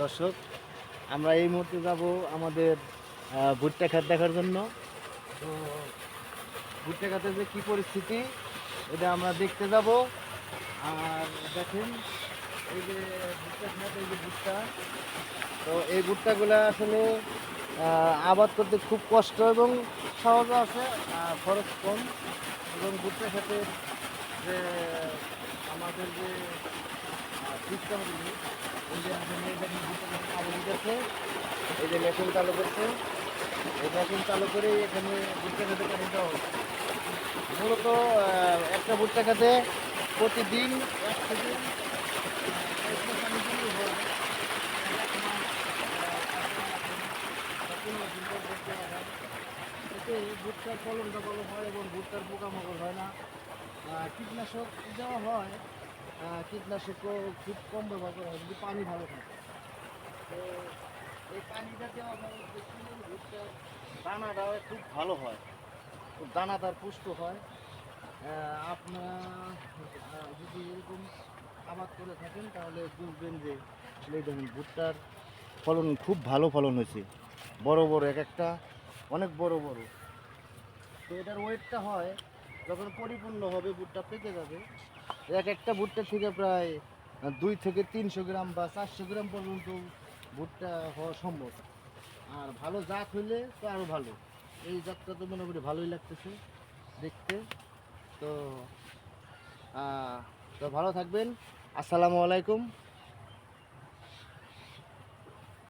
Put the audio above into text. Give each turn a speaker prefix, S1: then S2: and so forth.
S1: দর্শক, আমরা এই মুহূর্তে যাব আমাদের ভুট্টা খাত দেখার জন্য। তো ভুট্টা খাতের যে কী পরিস্থিতি, এটা আমরা দেখতে যাব। আর দেখেন, এই যে ভুট্টা খাত এই যে ভুট্টা, তো এই ভুট্টাগুলো আসলে আবাদ করতে খুব কষ্ট এবং সহজও আছে, আর খরচ কম। এবং ভুট্টা খাতের যে আমাদের যে এই যে মেশিন চালু করছে। এই মেশিন চালু করে এখানে ভুট্টা খেতে পানি দেওয়া হচ্ছে মূলত একটা ভুট্টা খেতে প্রতিদিন এক থেকে ভুট্টার ফলনটা ভালো হয় এবং ভুট্টার পোকামাকড় হয় না কীটনাশক দেওয়া হয়। কীটনাশকও খুব কম ব্যবহার করা হয় যদি পানি ভালো থাকে। তো এই পানিটা দেওয়া হয় দানাটাও খুব ভালো হয়। খুব দানাদার পুষ্ট হয়। আপনার যদি এরকম আবাদ করে থাকেন, তাহলে বুঝবেন যে দেখুন, ভুট্টার ফলন খুব ভালো ফলন হয়েছে। বড় বড়, এক একটা, অনেক বড় বড়। তো এটার ওয়েটটা হয় যখন পরিপূর্ণ হবে, ভুট্টা পেকে যাবে। এক একটা ভুট্টা থেকে প্রায় দুই থেকে তিনশো গ্রাম বা চারশো গ্রাম পর্যন্ত ভুট্টা হওয়া সম্ভব। আর ভালো জাত হইলে তো আরও ভালো। এই জাতটা তো মনে করি ভালোই লাগতেছে দেখতে। তো তো ভালো থাকবেন। আসসালামু আলাইকুম।